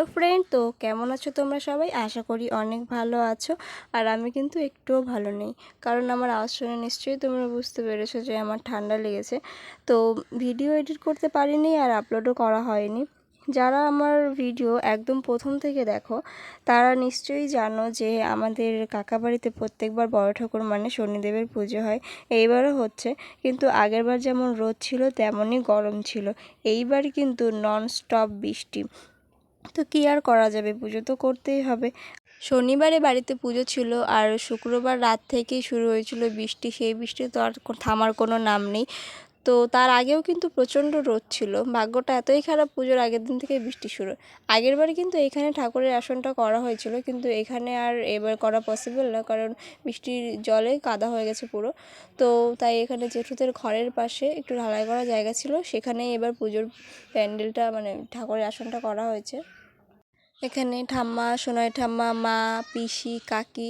Hello friend, তো কেমন আছো তোমরা সবাই? আশা করি অনেক ভালো আছো, আর আমি কিন্তু একটুও ভালো নেই। কারণ আমার আওয়াজ শুনে নিশ্চয়ই তোমরা বুঝতে পেরেছ যে আমার ঠান্ডা লেগেছে। তো ভিডিও এডিট করতে পারিনি আর আপলোডও করা হয়নি। যারা আমার ভিডিও একদম প্রথম থেকে দেখো, তারা নিশ্চয়ই জানো যে আমাদের কাকা বাড়িতে প্রত্যেকবার বড় ঠাকুর মানে শনিদেবের পুজো হয়। এইবারও হচ্ছে, কিন্তু আগেরবার যেমন রোদ ছিল, তেমনই গরম ছিল। এইবার কিন্তু নন স্টপ বৃষ্টি। তো কী আর করা যাবে? পুজো তো করতেই হবে। শনিবারে বাড়িতে পুজো ছিল আর শুক্রবার রাত থেকেই শুরু হয়েছিল বৃষ্টি। সেই বৃষ্টি তো আর থামার কোনো নাম নেই। তো তার আগেও কিন্তু প্রচণ্ড রোদ ছিল। ভাগ্যটা এতই খারাপ পুজোর আগের দিন থেকে বৃষ্টি শুরু। আগের বারে কিন্তু এখানে ঠাকুরের আসনটা করা হয়েছিল, কিন্তু এখানে আর এবার করা পসিবল না, কারণ বৃষ্টির জলে কাদা হয়ে গেছে পুরো। তো তাই এখানে জেঠুদের ঘরের পাশে একটু ঢালাই করা জায়গা ছিল। সেখানেই এবার পুজোর প্যান্ডেলটা মানে ঠাকুরের আসনটা করা হয়েছে। এখানে ঠাম্মা, সোনাই ঠাম্মা, মা, পিসি, কাকি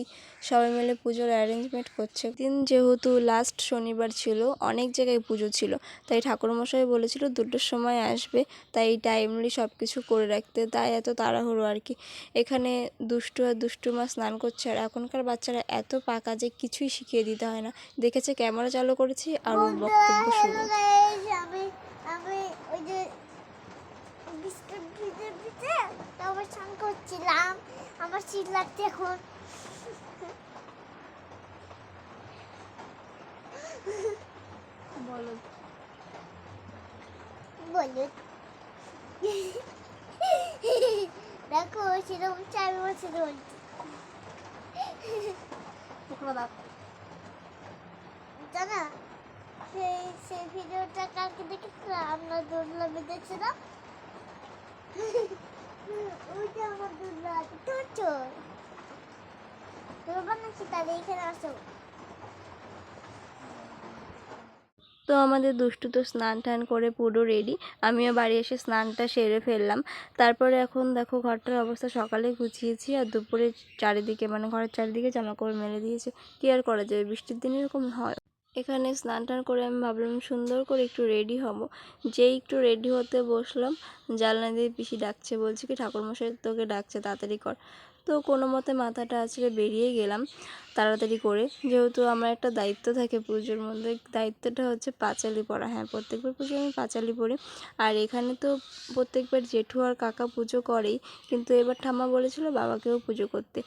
সবাই মিলে পুজোর অ্যারেঞ্জমেন্ট করছে। দিন যেহেতু লাস্ট শনিবার ছিল, অনেক জায়গায় পুজো ছিল। তাই ঠাকুরমশাই বলেছিল দুটোর সময় আসবে, তাই টাইমলি সব কিছু করে রাখতে। তাই এত তাড়াহুড়ো আর কি। এখানে দুষ্টু আর দুষ্টু মা স্নান করছে, আর এখনকার বাচ্চারা এত পাকা যে কিছুই শিখিয়ে দিতে হয় না। দেখেছে ক্যামেরা চালু করেছি, আর বক্তব্য শুরু আমি আমি ওই যে বিস্কুট ভিজে ভিজে তারপর স্নান করছিলাম আমার শীত লাগছে এখন। বলো। বলুন দেখো সেরকম চাই বলছে বলছি জানা সেই সেই ভিডিওটা কালকে দেখেছিলাম আমরা দোলনা বেঁধেছিলাম। তো আমাদের দুষ্টু তো স্নান টান করে পুরো রেডি আমিও বাড়ি এসে স্নানটা সেরে ফেললাম। তারপরে এখন দেখো ঘরটার অবস্থা, সকালে গুছিয়েছি আর দুপুরে চারিদিকে মানে ঘরের চারিদিকে জামা কাপড় মেলে দিয়েছে। কী আর করা যাবে বৃষ্টির দিনে এরকম হয়। এখানে স্নান টান করে আমি ভাবলাম সুন্দর করে একটু রেডি হব। যেই একটু রেডি হতে বসলাম জানলা দিয়ে পিসি ডাকছে, বলছে কি, ঠাকুরমশাই তোকে ডাকছে, তাড়াতাড়ি কর। তো কোনো মতে মাথাটা আছড়ে বেরিয়ে গেলাম তাড়াতাড়ি করে। যেহেতু আমার একটা দায়িত্ব থাকে পুজোর মধ্যে, দায়িত্বটা হচ্ছে পাঁচালি পড়া হ্যাঁ প্রত্যেকবার পুজো আমি পাঁচালি পড়ি আর এখানে তো প্রত্যেকবার জেঠু আর কাকা পুজো করেই, কিন্তু এবার ঠাম্মা বলেছিল বাবাকেও পুজো করতে।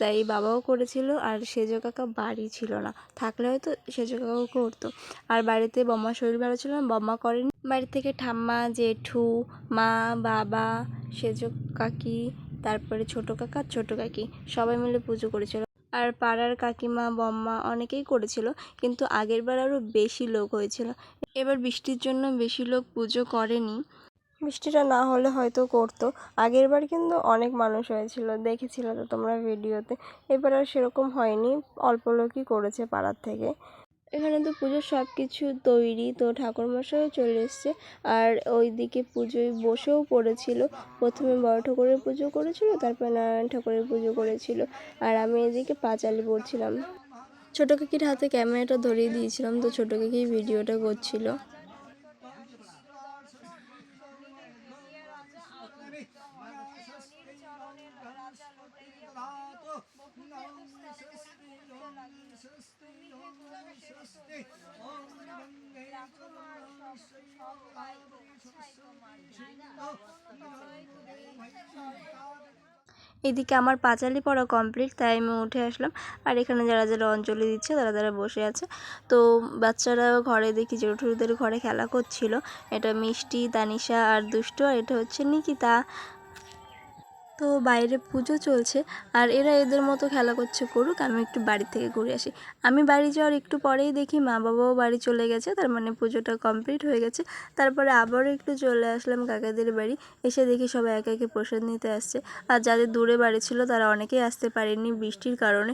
তাই বাবাও করেছিল আর সেজো কাকা বাড়ি ছিল না। থাকলে হয়তো সেজো কাকাও করতো। আর বাড়িতে বম্মার শরীর ভালো ছিল না, বম্মা করেনি। বাড়ি থেকে ঠাম্মা, জেঠু, মা, বাবা, সেজো কাকি তারপরে ছোটো কাকা ছোটো কাকি। সবাই মিলে পুজো করেছিল। আর পাড়ার কাকিমা, বম্মা অনেকেই করেছিল, কিন্তু আগের বার আরও বেশি লোক হয়েছিল। এবার বৃষ্টির জন্য বেশি লোক পুজো করেনি। বৃষ্টিটা না হলে হয়তো করতো। আগের বার কিন্তু অনেক মানুষ হয়েছিল। দেখেছিল তো তোমরা ভিডিওতে। এবার আর সেরকম হয়নি। অল্প লোকই করেছে পাড়ার থেকে। এখানে তো পুজোর সব কিছু তৈরি। তো ঠাকুরমশাইও চলে এসছে। আর ওইদিকে পুজোয় বসেও পড়েছিল। প্রথমে বড় ঠাকুরের পুজো করেছিল, তারপর নারায়ণ ঠাকুরের পুজো করেছিল। আর আমি এদিকে পাঁচালি পড়ছিলাম। ছোটো কাকির হাতে ক্যামেরাটা ধরিয়ে দিয়েছিলাম, তো ছোটো কাকি ভিডিওটা করছিল। এদিকে আমার পাঁচালি পড়া কমপ্লিট, তাই আমি উঠে আসলাম। আর এখানে যারা যারা অঞ্জলি দিচ্ছে, তারা তারা বসে আছে। তো বাচ্চারা ঘরে দেখি জেঠুদের ঘরে খেলা করছিল। এটা মিষ্টি, তানিশা আর দুষ্টু, আর এটা হচ্ছে নিকিতা। তো বাইরে পুজো চলছে, আর এরা এদের মতো খেলা করছে করুক, আমি একটু বাড়ি থেকে ঘুরে আসি। আমি বাড়ি যাওয়ার একটু পরেই দেখি মা বাবাও বাড়ি চলে গেছে, তার মানে পুজোটা কমপ্লিট হয়ে গেছে। তারপরে আবারও একটু চলে আসলাম কাকাদের বাড়ি, এসে দেখি সবাই একে একে প্রসাদ নিতে আসছে। আর যাদের দূরে বাড়ি ছিল তারা অনেকেই আসতে পারেনি বৃষ্টির কারণে।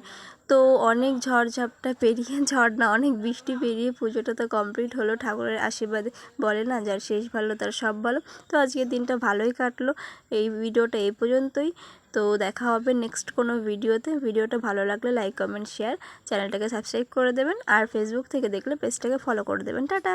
তো অনেক ঝড়ঝাপটা পেরিয়ে, ঝড় না, অনেক বৃষ্টি পেরিয়ে পুজোটা তো কমপ্লিট হলো, ঠাকুরের আশীর্বাদে। বলে না, যার শেষ ভালো তার সব ভালো। তো আজকের দিনটা ভালোই কাটলো। এই ভিডিওটা এই পর্যন্তই তো দেখা হবে নেক্সট কোনো ভিডিওতে ভিডিওটা ভালো লাগলে লাইক কমেন্ট শেয়ার চ্যানেলটাকে সাবস্ক্রাইব করে দেবেন। আর ফেসবুক থেকে দেখলে পেজটাকে ফলো করে দেবেন। টাটা!